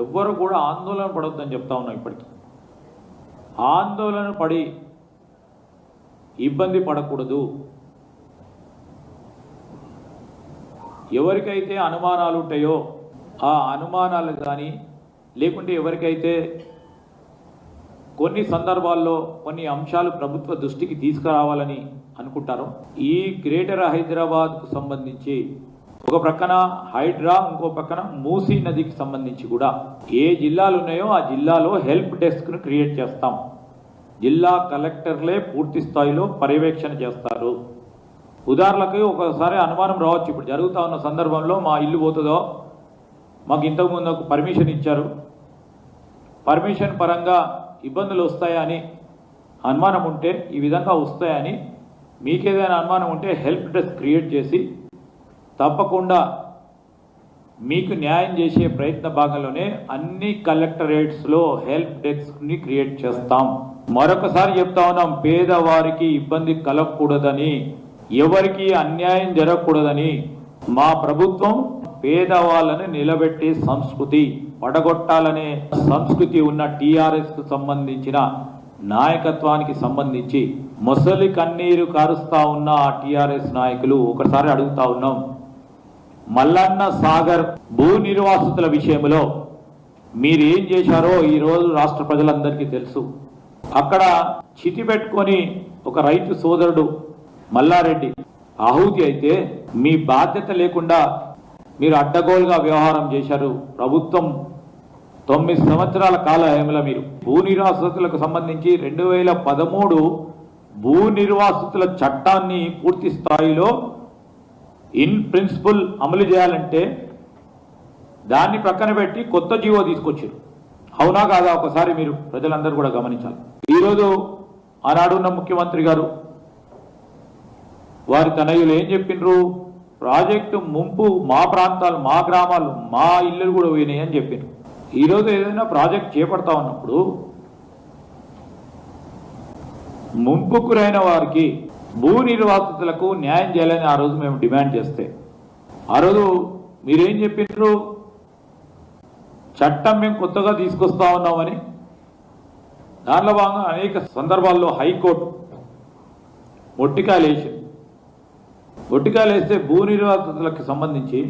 ఎవ్వరు కూడా ఆందోళన పడొద్దని చెప్తా ఉన్నాం ఇప్పటికీ. ఆందోళన పడి ఇబ్బంది పడకూడదు. ఎవరికైతే అనుమానాలు ఉంటాయో ఆ అనుమానాలు కానీ లేకుంటే ఎవరికైతే కొన్ని సందర్భాల్లో కొన్ని అంశాలు ప్రభుత్వ దృష్టికి తీసుకురావాలని అనుకుంటారు ఈ గ్రేటర్ హైదరాబాద్కు సంబంధించి ఒక ప్రక్కన హైడ్రా ఇంకో పక్కన మూసీ నదికి సంబంధించి కూడా ఏ జిల్లాలు ఉన్నాయో ఆ జిల్లాలో హెల్ప్ డెస్క్ను క్రియేట్ చేస్తాం. జిల్లా కలెక్టర్లే పూర్తి స్థాయిలో పర్యవేక్షణ చేస్తారు. ఉదాహరణకు ఒకసారి అనుమానం రావచ్చు. ఇప్పుడు జరుగుతూ ఉన్న సందర్భంలో మా ఇల్లు పోతుందో? మాకు ఇంతకుముందు ఒక పర్మిషన్ ఇచ్చారు. పర్మిషన్ పరంగా ఇబ్బందులు వస్తాయని అనుమానం ఉంటే ఈ విధంగా వస్తాయని మీకేదైనా అనుమానం ఉంటే హెల్ప్ డెస్క్ క్రియేట్ చేసి తప్పకుండా మీకు న్యాయం చేసే ప్రయత్న భాగంలోనే అన్ని కలెక్టరేట్స్లో హెల్ప్ డెస్క్ని క్రియేట్ చేస్తాం. మరొకసారి చెప్తా ఉన్నాం పేదవారికి ఇబ్బంది కలగకూడదని ఎవరికి అన్యాయం జరగకూడదని. మా ప్రభుత్వం పేదవాళ్ళని నిలబెట్టే సంస్కృతి పడగొట్టాలనే సంస్కృతి ఉన్న టీఆర్ఎస్కు సంబంధించిన నాయకత్వానికి సంబంధించి ముసలి కన్నీరు కారుస్తా ఉన్న ఆ టీఆర్ఎస్ నాయకులు ఒకసారి అడుగుతా ఉన్నాం. మల్లన్న సాగర్ భూ నిర్వాసితుల విషయంలో మీరు ఏం చేశారో ఈ రోజు రాష్ట్ర ప్రజలందరికీ తెలుసు. అక్కడ చితి పెట్టుకొని ఒక రైతు సోదరుడు మల్లారెడ్డి ఆహుతి అయితే మీ బాధ్యత లేకుండా మీరు అడ్డగోలుగా వ్యవహారం చేశారు. ప్రభుత్వం తొమ్మిది సంవత్సరాల కాల మీరు భూ నిర్వాసితులకు సంబంధించి రెండు వేల పదమూడు భూ నిర్వాసితుల చట్టాన్ని పూర్తి స్థాయిలో ఇన్ ప్రిన్సిపల్ అమలు చేయాలంటే దాన్ని ప్రక్కన పెట్టి కొత్త జీవో తీసుకొచ్చారు. అవునా కాదా? ఒకసారి మీరు ప్రజలందరూ కూడా గమనించాలి. ఈరోజు ఆనాడున్న ముఖ్యమంత్రి గారు వారి తనయులు ఏం చెప్పిండ్రు ప్రాజెక్టు ముంపు మా ప్రాంతాలు మా గ్రామాలు మా ఇల్లులు కూడా పోయినాయి అని చెప్పిండ్రు ఈరోజు ఏదైనా ప్రాజెక్ట్ చేపడతా ఉన్నప్పుడు ముంపుకురైన వారికి భూ నిర్వాసితులకు న్యాయం చేయాలని ఆ రోజు మేము డిమాండ్ చేస్తే. ఆ రోజు మీరేం చెప్పిండ్రు చట్టం మేము కొత్తగా తీసుకొస్తా ఉన్నామని. దానిలో భాగంగా అనేక సందర్భాల్లో హైకోర్టు మొట్టికాయలు వేసింది మొట్టికాయలు వేస్తే భూ నిర్వాసితులకు సంబంధించి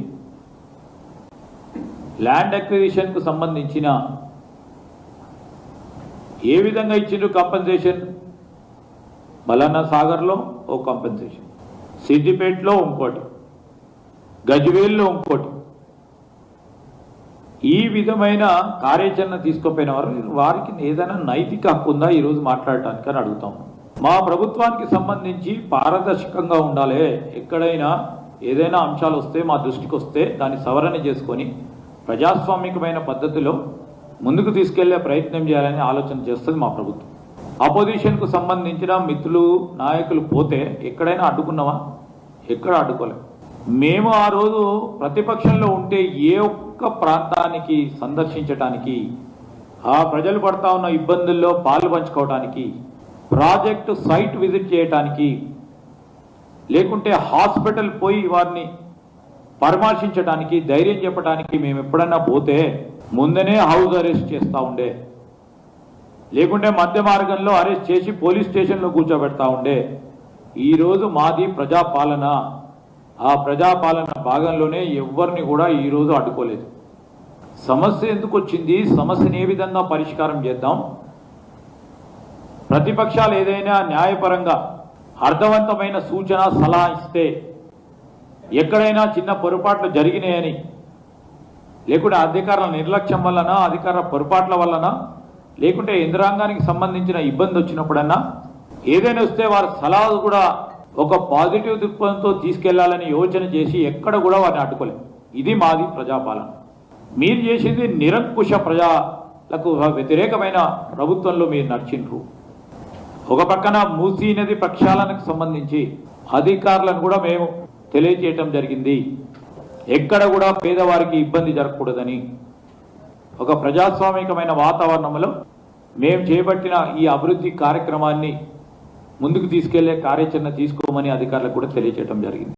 ల్యాండ్ అక్విజిషన్కు సంబంధించిన ఏ విధంగా ఇచ్చిండ్రు కంపెన్సేషన్? మలన్న సాగర్లో ఓ కంపెన్సేషన్ సిద్దిపేటలో ఇంకోటి గజ్వేల్లో ఇంకోటి. ఈ విధమైన కార్యాచరణ తీసుకుపోయిన వారు వారికి ఏదైనా నైతిక హక్కు ఉందా ఈరోజు మాట్లాడటానికి అని అడుగుతాం. మా ప్రభుత్వానికి సంబంధించి పారదర్శకంగా ఉండాలి. ఎక్కడైనా ఏదైనా అంశాలు వస్తే మా దృష్టికి వస్తే దాన్ని సవరణ చేసుకొని ప్రజాస్వామికమైన పద్ధతిలో ముందుకు తీసుకెళ్ళే ప్రయత్నం చేయాలని ఆలోచన చేస్తుంది మా ప్రభుత్వం. అపోజిషన్కు సంబంధించిన మిత్రులు నాయకులు పోతే ఎక్కడైనా అడ్డుకున్నామా ఎక్కడ అడ్డుకోలేదు మేము ఆ రోజు ప్రతిపక్షంలో ఉంటే ఏ ఒక్క ప్రాంతానికి సందర్శించడానికి ఆ ప్రజలు పడతా ఉన్న ఇబ్బందుల్లో పాలు పంచుకోవడానికి ప్రాజెక్టు సైట్ విజిట్ చేయడానికి లేకుంటే హాస్పిటల్ పోయి వారిని పరామర్శించడానికి ధైర్యం చెప్పడానికి మేము ఎప్పుడన్నా పోతే ముందనే హౌస్ అరెస్ట్ చేస్తూ ఉండే లేకుంటే మధ్య మార్గంలో అరెస్ట్ చేసి పోలీస్ స్టేషన్లో కూర్చోబెడతా ఉండే. ఈరోజు మాది ప్రజాపాలన. ఆ ప్రజాపాలన భాగంలోనే ఎవరిని కూడా ఈరోజు అడ్డుకోలేదు. సమస్య ఎందుకు వచ్చింది? సమస్యను ఏ విధంగా పరిష్కారం చేద్దాం? ప్రతిపక్షాలు ఏదైనా న్యాయపరంగా అర్థవంతమైన సూచన సలహా ఇస్తే ఎక్కడైనా చిన్న పొరపాట్లు జరిగినాయని లేకుంటే అధికారుల నిర్లక్ష్యం వలన అధికార పొరపాట్ల వలన లేకుంటే యంత్రాంగానికి సంబంధించిన ఇబ్బంది వచ్చినప్పుడన్నా ఏదైనా వస్తే వారి సలహాలు కూడా ఒక పాజిటివ్ దృక్పథంతో తీసుకెళ్ళాలని యోచన చేసి ఎక్కడ కూడా వారిని అడ్డుకోలేదు. ఇది మాది ప్రజాపాలన. మీరు చేసింది నిరంకుశ ప్రజలకు వ్యతిరేకమైన ప్రభుత్వంలో మీరు నడిచిండ్రు. ఒక పక్కన మూసీ నది ప్రక్షాళనకు సంబంధించి అధికారులను కూడా మేము తెలియజేయటం జరిగింది. ఎక్కడ కూడా పేదవారికి ఇబ్బంది జరగకూడదని ఒక ప్రజాస్వామికమైన వాతావరణంలో మేము చేపట్టిన ఈ అభివృద్ధి కార్యక్రమాన్ని ముందుకు తీసుకెళ్ళే కార్యాచరణ తీసుకోమని అధికారులకు కూడా తెలియజేయడం జరిగింది.